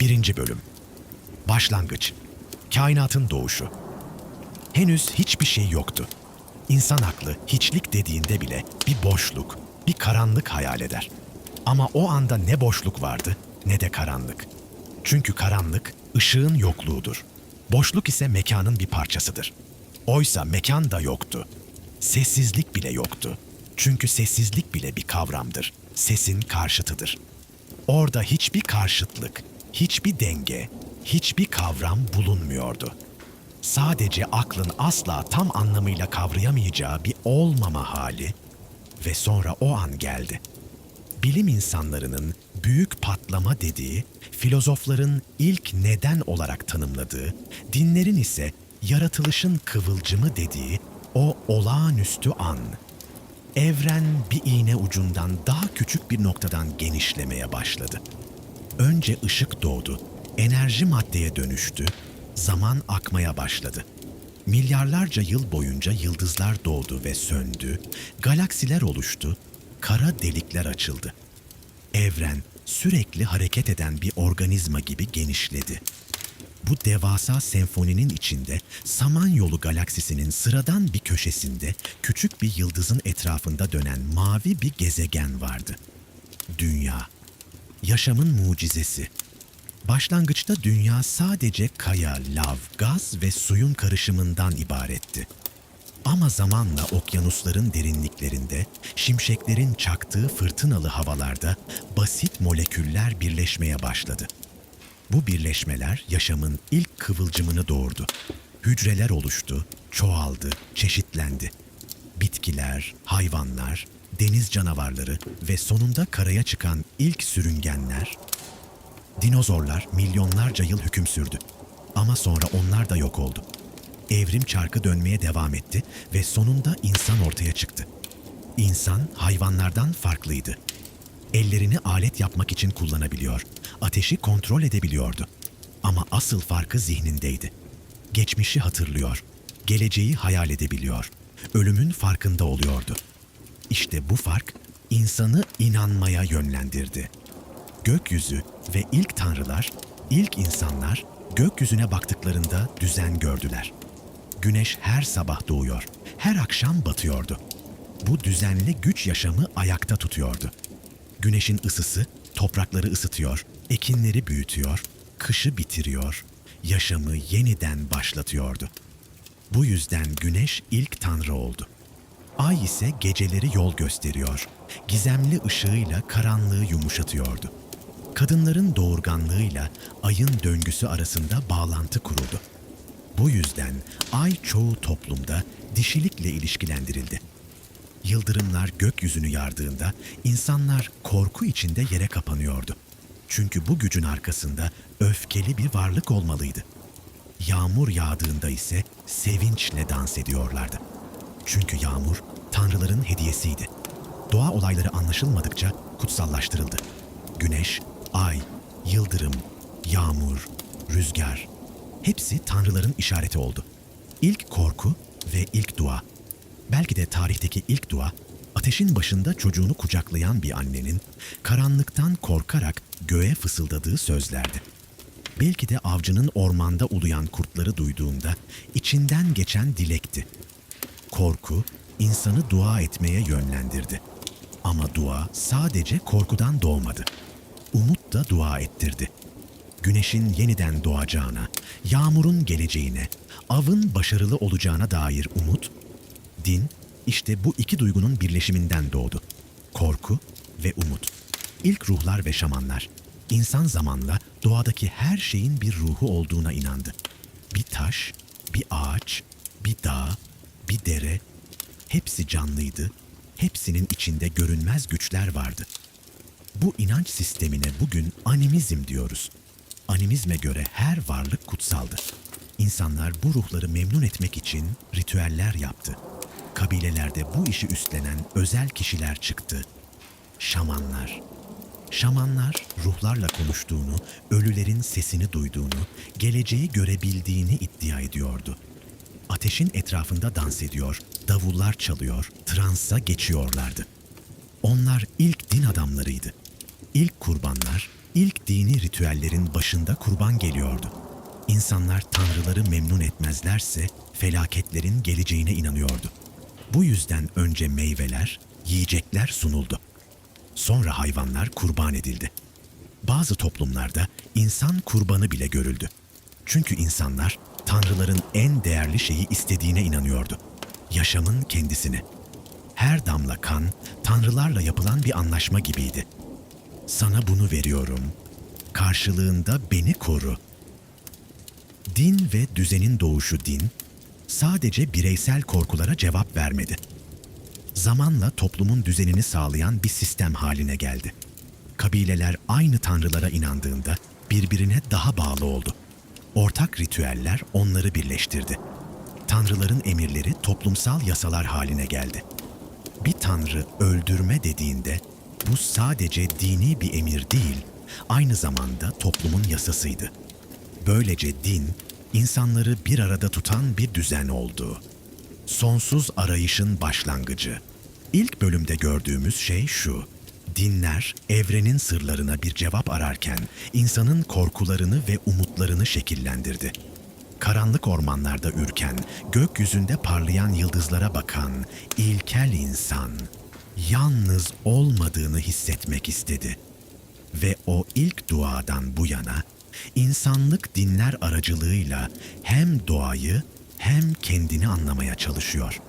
1. Bölüm Başlangıç Kainatın doğuşu Henüz hiçbir şey yoktu. İnsan aklı hiçlik dediğinde bile bir boşluk, bir karanlık hayal eder. Ama o anda ne boşluk vardı ne de karanlık. Çünkü karanlık ışığın yokluğudur. Boşluk ise mekanın bir parçasıdır. Oysa mekan da yoktu. Sessizlik bile yoktu. Çünkü sessizlik bile bir kavramdır. Sesin karşıtıdır. Orada hiçbir karşıtlık, hiçbir denge, hiçbir kavram bulunmuyordu. Sadece aklın asla tam anlamıyla kavrayamayacağı bir olmama hali ve sonra o an geldi. Bilim insanlarının büyük patlama dediği, filozofların ilk neden olarak tanımladığı, dinlerin ise yaratılışın kıvılcımı dediği o olağanüstü an. Evren bir iğne ucundan daha küçük bir noktadan genişlemeye başladı. Önce ışık doğdu, enerji maddeye dönüştü, zaman akmaya başladı. Milyarlarca yıl boyunca yıldızlar doğdu ve söndü, galaksiler oluştu, kara delikler açıldı. Evren sürekli hareket eden bir organizma gibi genişledi. Bu devasa senfoninin içinde Samanyolu galaksisinin sıradan bir köşesinde küçük bir yıldızın etrafında dönen mavi bir gezegen vardı. Dünya. Yaşamın mucizesi. Başlangıçta dünya sadece kaya, lav, gaz ve suyun karışımından ibaretti. Ama zamanla okyanusların derinliklerinde, şimşeklerin çaktığı fırtınalı havalarda basit moleküller birleşmeye başladı. Bu birleşmeler yaşamın ilk kıvılcımını doğurdu. Hücreler oluştu, çoğaldı, çeşitlendi. Bitkiler, hayvanlar, deniz canavarları ve sonunda karaya çıkan ilk sürüngenler Dinozorlar milyonlarca yıl hüküm sürdü. Ama sonra onlar da yok oldu. Evrim çarkı dönmeye devam etti ve sonunda insan ortaya çıktı. İnsan hayvanlardan farklıydı. Ellerini alet yapmak için kullanabiliyor, ateşi kontrol edebiliyordu. Ama asıl farkı zihnindeydi. Geçmişi hatırlıyor, geleceği hayal edebiliyor, ölümün farkında oluyordu. İşte bu fark insanı inanmaya yönlendirdi gökyüzü ve ilk tanrılar, ilk insanlar gökyüzüne baktıklarında düzen gördüler. Güneş her sabah doğuyor, her akşam batıyordu. Bu düzenli güç yaşamı ayakta tutuyordu. Güneşin ısısı toprakları ısıtıyor, ekinleri büyütüyor, kışı bitiriyor, yaşamı yeniden başlatıyordu. Bu yüzden güneş ilk tanrı oldu. Ay ise geceleri yol gösteriyor, gizemli ışığıyla karanlığı yumuşatıyordu kadınların doğurganlığıyla ayın döngüsü arasında bağlantı kuruldu. Bu yüzden ay çoğu toplumda dişilikle ilişkilendirildi. Yıldırımlar gökyüzünü yardığında insanlar korku içinde yere kapanıyordu. Çünkü bu gücün arkasında öfkeli bir varlık olmalıydı. Yağmur yağdığında ise sevinçle dans ediyorlardı. Çünkü yağmur tanrıların hediyesiydi. Doğa olayları anlaşılmadıkça kutsallaştırıldı. Güneş ay, yıldırım, yağmur, rüzgar hepsi tanrıların işareti oldu. İlk korku ve ilk dua. Belki de tarihteki ilk dua ateşin başında çocuğunu kucaklayan bir annenin karanlıktan korkarak göğe fısıldadığı sözlerdi. Belki de avcının ormanda uluyan kurtları duyduğunda içinden geçen dilekti. Korku insanı dua etmeye yönlendirdi. Ama dua sadece korkudan doğmadı umut da dua ettirdi. Güneşin yeniden doğacağına, yağmurun geleceğine, avın başarılı olacağına dair umut, din işte bu iki duygunun birleşiminden doğdu. Korku ve umut. İlk ruhlar ve şamanlar, insan zamanla doğadaki her şeyin bir ruhu olduğuna inandı. Bir taş, bir ağaç, bir dağ, bir dere, hepsi canlıydı, hepsinin içinde görünmez güçler vardı.'' Bu inanç sistemine bugün animizm diyoruz. Animizme göre her varlık kutsaldır. İnsanlar bu ruhları memnun etmek için ritüeller yaptı. Kabilelerde bu işi üstlenen özel kişiler çıktı. Şamanlar. Şamanlar ruhlarla konuştuğunu, ölülerin sesini duyduğunu, geleceği görebildiğini iddia ediyordu. Ateşin etrafında dans ediyor, davullar çalıyor, transa geçiyorlardı. Onlar ilk din adamlarıydı. İlk kurbanlar İlk dini ritüellerin başında kurban geliyordu. İnsanlar tanrıları memnun etmezlerse felaketlerin geleceğine inanıyordu. Bu yüzden önce meyveler, yiyecekler sunuldu. Sonra hayvanlar kurban edildi. Bazı toplumlarda insan kurbanı bile görüldü. Çünkü insanlar tanrıların en değerli şeyi istediğine inanıyordu. Yaşamın kendisini. Her damla kan tanrılarla yapılan bir anlaşma gibiydi. Sana bunu veriyorum. Karşılığında beni koru. Din ve düzenin doğuşu din sadece bireysel korkulara cevap vermedi. Zamanla toplumun düzenini sağlayan bir sistem haline geldi. Kabileler aynı tanrılara inandığında birbirine daha bağlı oldu. Ortak ritüeller onları birleştirdi. Tanrıların emirleri toplumsal yasalar haline geldi. Bir tanrı öldürme dediğinde bu sadece dini bir emir değil, aynı zamanda toplumun yasasıydı. Böylece din insanları bir arada tutan bir düzen oldu. Sonsuz arayışın başlangıcı. İlk bölümde gördüğümüz şey şu. Dinler evrenin sırlarına bir cevap ararken insanın korkularını ve umutlarını şekillendirdi. Karanlık ormanlarda ürken, gökyüzünde parlayan yıldızlara bakan ilkel insan yalnız olmadığını hissetmek istedi. Ve o ilk duadan bu yana insanlık dinler aracılığıyla hem doğayı hem kendini anlamaya çalışıyor.